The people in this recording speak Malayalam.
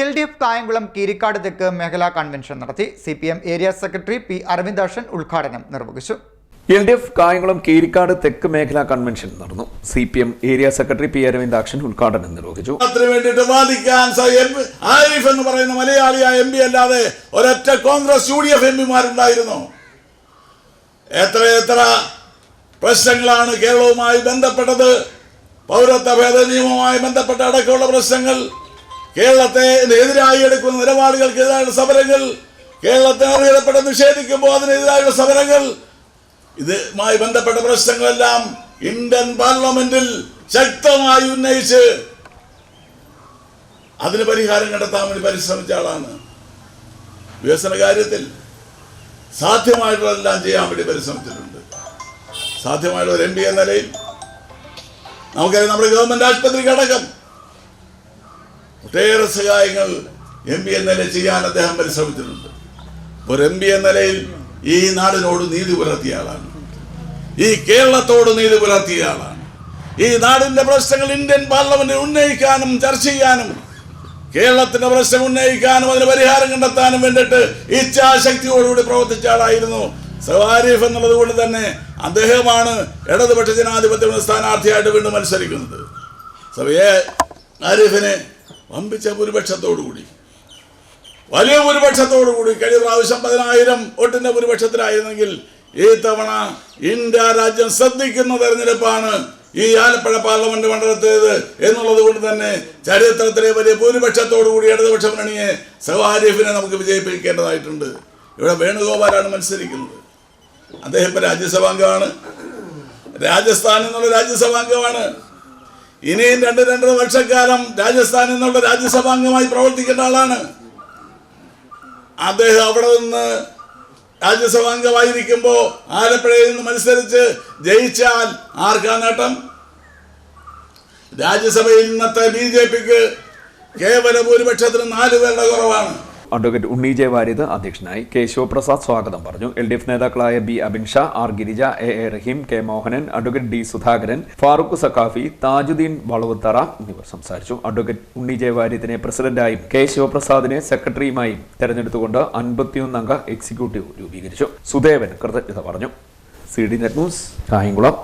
L D F Kayamkulam Keerikkad തെക്ക് മേഖലാ കൺവെൻഷൻ നടത്തി C P M area secretary P Aravindakshan ഉദ്ഘാടനം നിർവഹിച്ചു. L D F Kayamkulam Keerikkad തെക്ക് മേഖലാ കൺവെൻഷൻ നടന്നു. C P M area secretary P Aravindakshan ഉദ്ഘാടനം നിർവഹിച്ചു. വേണ്ടിയിട്ട് വാദിക്കാൻ ആരിഫ് എന്ന് പറയുന്ന മലയാളിയായ എം പി അല്ലാതെ ഒരൊറ്റ Congress U D F M പിമാരുണ്ടായിരുന്നു. എത്ര എത്ര പ്രശ്നങ്ങളാണ് കേരളവുമായി ബന്ധപ്പെട്ടത്? പൗരത്വ ഭേദ നിയമവുമായി ബന്ധപ്പെട്ട അടക്കമുള്ള പ്രശ്നങ്ങൾ കേരളത്തെ എതിരായി എടുക്കുന്ന നിലപാടുകൾക്കെതിരായുള്ള സമരങ്ങൾ കേരളത്തെ അറിയപ്പെട്ട് നിഷേധിക്കുമ്പോൾ അതിനെതിരായുള്ള സമരങ്ങൾ ഇതുമായി ബന്ധപ്പെട്ട പ്രശ്നങ്ങളെല്ലാം ഇന്ത്യൻ പാർലമെന്റിൽ ശക്തമായി ഉന്നയിച്ച് അതിന് പരിഹാരം കണ്ടെത്താൻ വേണ്ടി പരിശ്രമിച്ച ആളാണ്. വികസന കാര്യത്തിൽ സാധ്യമായിട്ടുള്ളതെല്ലാം ചെയ്യാൻ വേണ്ടി പരിശ്രമിച്ചിട്ടുണ്ട്. സാധ്യമായിട്ടുള്ള എം പി എന്ന നിലയിൽ നമുക്കറിയാം നമ്മുടെ ഗവൺമെന്റ് ആശുപത്രിക്ക് അടക്കം ഒട്ടേറെ സഹായങ്ങൾ എം പി എന്ന നിലയിൽ ചെയ്യാൻ അദ്ദേഹം പരിശ്രമിച്ചിട്ടുണ്ട്. ഒരു എം പി എന്ന നിലയിൽ ഈ നാടിനോട് നീതി പുലർത്തിയ ആളാണ്. ഈ കേരളത്തോട് നീതി പുലർത്തിയ ആളാണ്. ഈ നാടിന്റെ പ്രശ്നങ്ങൾ ഇന്ത്യൻ പാർലമെന്റിൽ ഉന്നയിക്കാനും ചർച്ച ചെയ്യാനും കേരളത്തിന്റെ പ്രശ്നം ഉന്നയിക്കാനും അതിന് പരിഹാരം കണ്ടെത്താനും വേണ്ടിയിട്ട് ഇച്ഛാശക്തിയോടുകൂടി പ്രവർത്തിച്ച ആളായിരുന്നു സവാരിഫ് എന്നുള്ളത് കൊണ്ട് തന്നെ അദ്ദേഹമാണ് ഇടതുപക്ഷ ജനാധിപത്യ സ്ഥാനാർത്ഥിയായിട്ട് വീണ്ടും മത്സരിക്കുന്നത്. സവിയെ ആരിഫിനെ വമ്പിച്ച ഭൂരിപക്ഷത്തോടുകൂടി. വലിയ ഭൂരിപക്ഷത്തോടുകൂടി കഴിഞ്ഞ പ്രാവശ്യം പതിനായിരം വോട്ടിന്റെ ഭൂരിപക്ഷത്തിലായിരുന്നെങ്കിൽ ഈ തവണ ഇന്ത്യ രാജ്യം ശ്രദ്ധിക്കുന്ന തെരഞ്ഞെടുപ്പാണ് ഈ ആലപ്പുഴ പാർലമെന്റ് മണ്ഡലത്തേത് എന്നുള്ളത് കൊണ്ട് തന്നെ ചരിത്രത്തിലെ വലിയ ഭൂരിപക്ഷത്തോടുകൂടി ഇടതുപക്ഷ മുന്നണിയെ സവാരിഫിനെ നമുക്ക് വിജയിപ്പിക്കേണ്ടതായിട്ടുണ്ട്. ഇവിടെ വേണുഗോപാലാണ് മത്സരിക്കുന്നത്. അദ്ദേഹം രാജ്യസഭാംഗമാണ്. രാജസ്ഥാനിൽ നിന്നുള്ള രാജ്യസഭാംഗമാണ്. ഇനിയും രണ്ട് രണ്ടര വർഷക്കാലം രാജസ്ഥാൻ എന്നുള്ള രാജ്യസഭാംഗമായി പ്രവർത്തിക്കേണ്ട ആളാണ്. അദ്ദേഹം അവിടെ നിന്ന് രാജ്യസഭാംഗമായിരിക്കുമ്പോ ആലപ്പുഴയിൽ നിന്ന് മത്സരിച്ച് ജയിച്ചാൽ ആർക്കാ നേട്ടം? രാജ്യസഭയിൽ ഇന്നത്തെ ബി ജെ പിക്ക് കേവല ഭൂരിപക്ഷത്തിന് നാല് പേരുടെ കുറവാണ്. അഡ്വക്കേറ്റ് ഉണ്ണി ജെ വാര്യത് അധ്യക്ഷനായി. കെ ശിവപ്രസാദ് സ്വാഗതം പറഞ്ഞു. എൽ ഡി എഫ് നേതാക്കളായ B Abin Shah R Girija A A Rahim K Mohanan advocate D Sudhakaran Farooq Saqafi Thajuddin Valavuthara എന്നിവർ സംസാരിച്ചു. അഡ്വക്കേറ്റ് ഉണ്ണി ജെ വാര്യത്തിനെ പ്രസിഡന്റായും കെ ശിവപ്രസാദിനെ സെക്രട്ടറിയുമായും തെരഞ്ഞെടുത്തുകൊണ്ട് അൻപത്തിയൊന്നംഗ എക്സിക്യൂട്ടീവ് രൂപീകരിച്ചു. സുദേവൻ കൃതജ്ഞത പറഞ്ഞു. C D net news Kayamkulam.